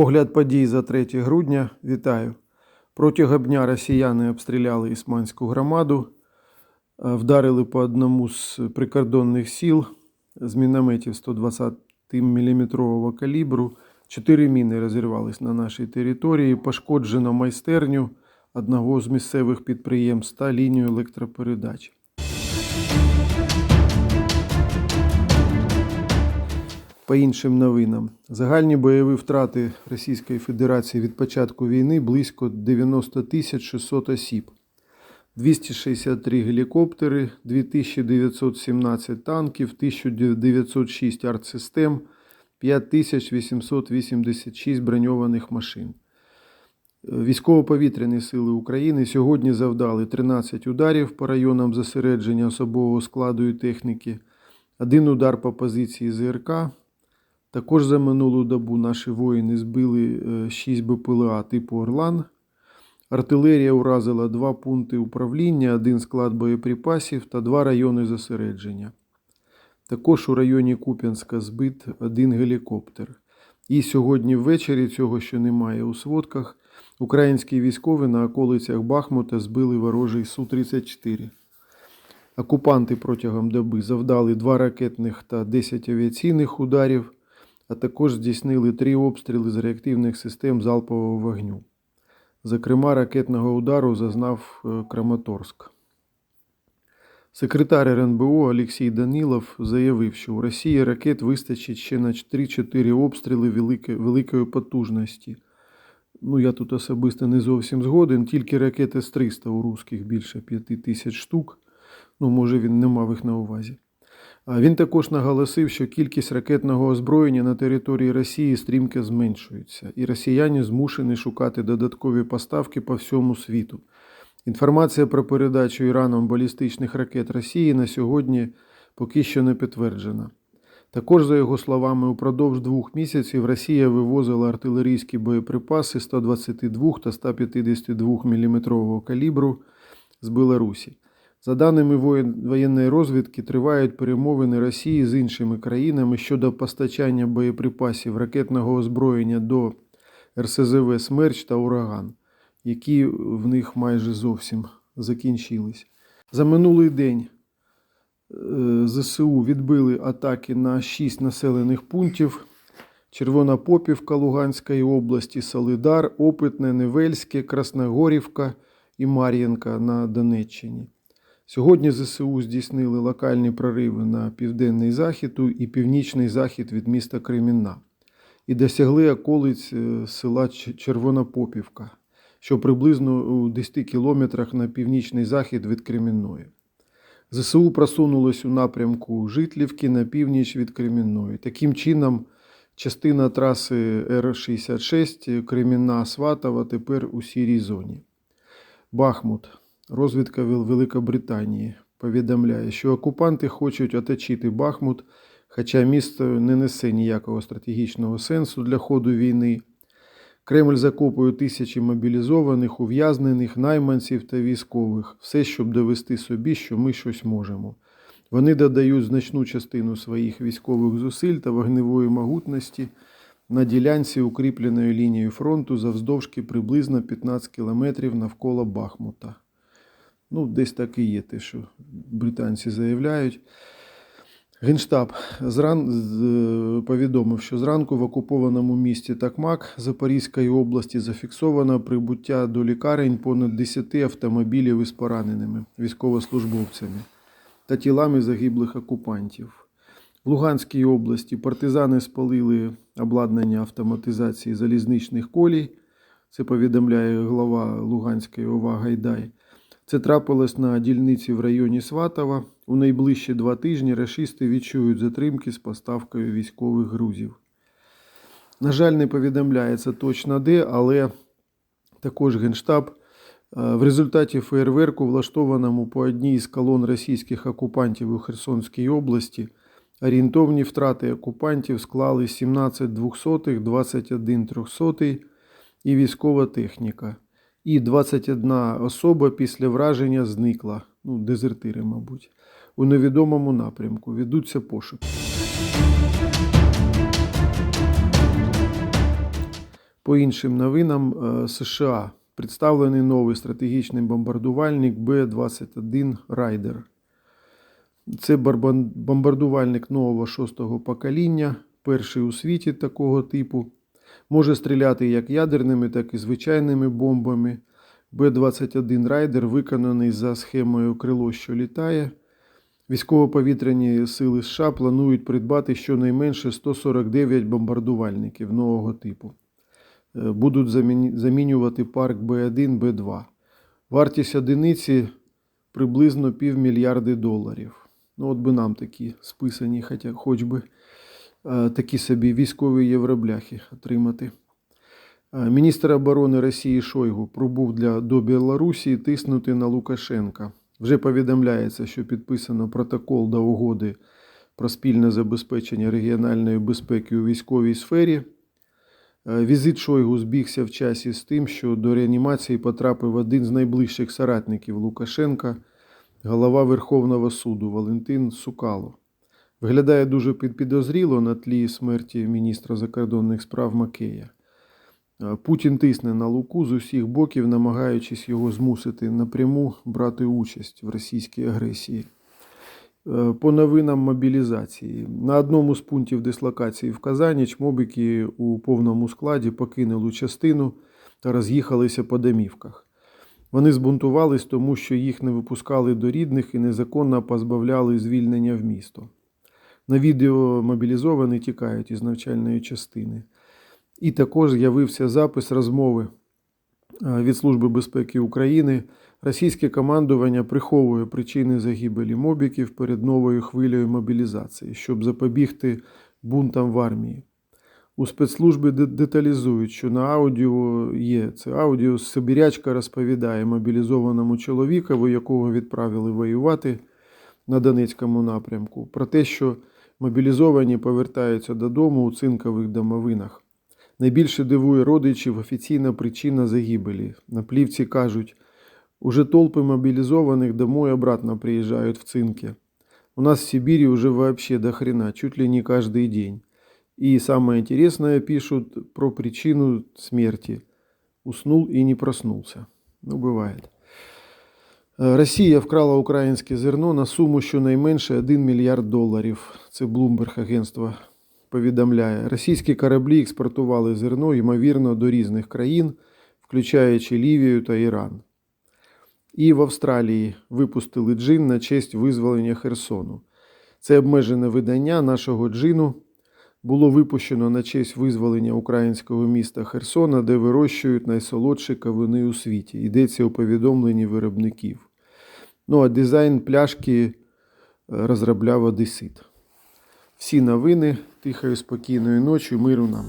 Огляд подій за 3 грудня. Вітаю. Протягом дня росіяни обстріляли Ісманську громаду, е, вдарили по одному з прикордонних сіл з мінометів 120 мм калібру. Чотири міни розірвались на нашій території. Пошкоджено майстерню одного з місцевих підприємств та лінію електропередач. По іншим новинам, загальні бойові втрати Російської Федерації від початку війни близько 90 тисяч 600 осіб, 263 гелікоптери, 2917 танків, 1906 артсистем, 5886 броньованих машин. Військово-повітряні сили України сьогодні завдали 13 ударів по районам зосередження особового складу і техніки, один удар по позиції ЗРК. Також за минулу добу наші воїни збили 6 БПЛА типу Орлан. Артилерія уразила два пункти управління, один склад боєприпасів та два райони зосередження. Також у районі Куп'янська збит один гелікоптер. І сьогодні ввечері, цього що немає у сводках, українські військові на околицях Бахмута збили ворожий Су-34. Окупанти протягом доби завдали два ракетних та 10 авіаційних ударів, а також здійснили три обстріли з реактивних систем залпового вогню. Зокрема, ракетного удару зазнав е, Краматорськ. Секретар РНБО Олексій Данілов заявив, що у Росії ракет вистачить ще на 3-4 обстріли великої потужності. Ну, я тут особисто не зовсім згоден. Тільки ракети з 300 у русських більше 5 тисяч штук. Ну, може, він не мав їх на увазі. Він також наголосив, що кількість ракетного озброєння на території Росії стрімко зменшується, і росіяни змушені шукати додаткові поставки по всьому світу. Інформація про передачу Іраном балістичних ракет Росії на сьогодні поки що не підтверджена. Також, за його словами, упродовж двох місяців Росія вивозила артилерійські боєприпаси 122 та 152 мм калібру з Білорусі. За даними воєнної розвідки, тривають перемовини Росії з іншими країнами щодо постачання боєприпасів ракетного озброєння до РСЗВ Смерч та Ураган, які в них майже зовсім закінчились. За минулий день ЗСУ відбили атаки на 6 населених пунктів: Червона Попівка Луганської області, Солидар, Опитне, Невельське, Красногорівка і Мар'їнка на Донеччині. Сьогодні ЗСУ здійснили локальні прориви на південний захід і північний захід від міста Кремінна і досягли околиць села Червонопопівка, що приблизно у 10 кілометрах на північний захід від Кремінної. ЗСУ просунулось у напрямку Житлівки на північ від Кремінної. Таким чином, частина траси Р-66 Кремінна Сватова тепер у сірій зоні. Бахмут. Розвідка Великобританії повідомляє, що окупанти хочуть оточити Бахмут, хоча місто не несе ніякого стратегічного сенсу для ходу війни. Кремль закопує тисячі мобілізованих, ув'язнених, найманців та військових, все, щоб довести собі, що ми щось можемо. Вони додають значну частину своїх військових зусиль та вогневої могутності на ділянці, укріпленої лінією фронту завздовжки приблизно 15 кілометрів навколо Бахмута. Ну, десь так і є те, що британці заявляють. Генштаб зран... повідомив, що зранку в окупованому місті Такмак Запорізької області зафіксовано прибуття до лікарень понад 10 автомобілів із пораненими військовослужбовцями та тілами загиблих окупантів. В Луганській області партизани спалили обладнання автоматизації залізничних колій. Це повідомляє глава Луганської ОВА Гайдай. Це трапилось на дільниці в районі Сватова. У найближчі два тижні рашисти відчують затримки з поставкою військових грузів. На жаль, не повідомляється точно де, але також Генштаб в результаті фейерверку, влаштованому по одній з колон російських окупантів у Херсонській області, орієнтовні втрати окупантів склали 17 двохсотих, 21 трьохсотий і військова техніка і 21 особа після враження зникла, ну, дезертири, мабуть, у невідомому напрямку. Ведуться пошуки. По іншим новинам е, США представлений новий стратегічний бомбардувальник Б-21 Райдер. Це бомбардувальник нового шостого покоління, перший у світі такого типу. Може стріляти як ядерними, так і звичайними бомбами. Б-21 Райдер виконаний за схемою крило, що літає. Військово-повітряні сили США планують придбати щонайменше 149 бомбардувальників нового типу. Е, Будуть замінювати парк Б1, Б2. Вартість одиниці приблизно півмільярди доларів. Ну, от би нам такі списані, хоч би такі собі військові євробляхи отримати. Е, Міністр оборони Росії Шойгу пробув для до Білорусі тиснути на Лукашенка. Вже повідомляється, що підписано протокол до угоди про спільне забезпечення регіональної безпеки у військовій сфері. Е, Візит Шойгу збігся в часі з тим, що до реанімації потрапив один з найближчих соратників Лукашенка, голова Верховного суду Валентин Сукало. Виглядає дуже під- підозріло на тлі смерті міністра закордонних справ Макея. Путін тисне на Луку з усіх боків, намагаючись його змусити напряму брати участь в російській агресії. Е, По новинам мобілізації. На одному з пунктів дислокації в Казані чмобики у повному складі покинули частину та роз'їхалися по домівках. Вони збунтувались, тому що їх не випускали до рідних і незаконно позбавляли звільнення в місто. На відео мобілізовані тікають із навчальної частини. І також з'явився запис розмови е, від Служби безпеки України. Російське командування приховує причини загибелі мобіків перед новою хвилею мобілізації, щоб запобігти бунтам в армії. У спецслужби деталізують, що на аудіо є це аудіо Сибірячка розповідає мобілізованому чоловікові, якого відправили воювати на Донецькому напрямку, про те, що мобілізовані повертаються додому у цинкових домовинах. Найбільше дивує родичів офіційна причина загибелі. На плівці кажуть, уже толпы мобилизованных домой обратно приезжают в цинке. У нас в Сибири уже вообще до хрена, чуть ли не каждый день. И самое интересное пишут про причину смерти. Уснул и не проснулся. Ну, бывает. Росія вкрала українське зерно на суму щонайменше 1 мільярд доларів. Це Bloomberg агентство повідомляє. Російські кораблі експортували зерно, ймовірно, до різних країн, включаючи Лівію та Іран. І в Австралії випустили джин на честь визволення Херсону. Це обмежене видання нашого джину було випущено на честь визволення українського міста Херсона, де вирощують найсолодші кавуни у світі. Йдеться у повідомленні виробників. Ну а дизайн пляшки е, розробляв Одесит. Всі новини тихої, спокійної ночі, миру нам.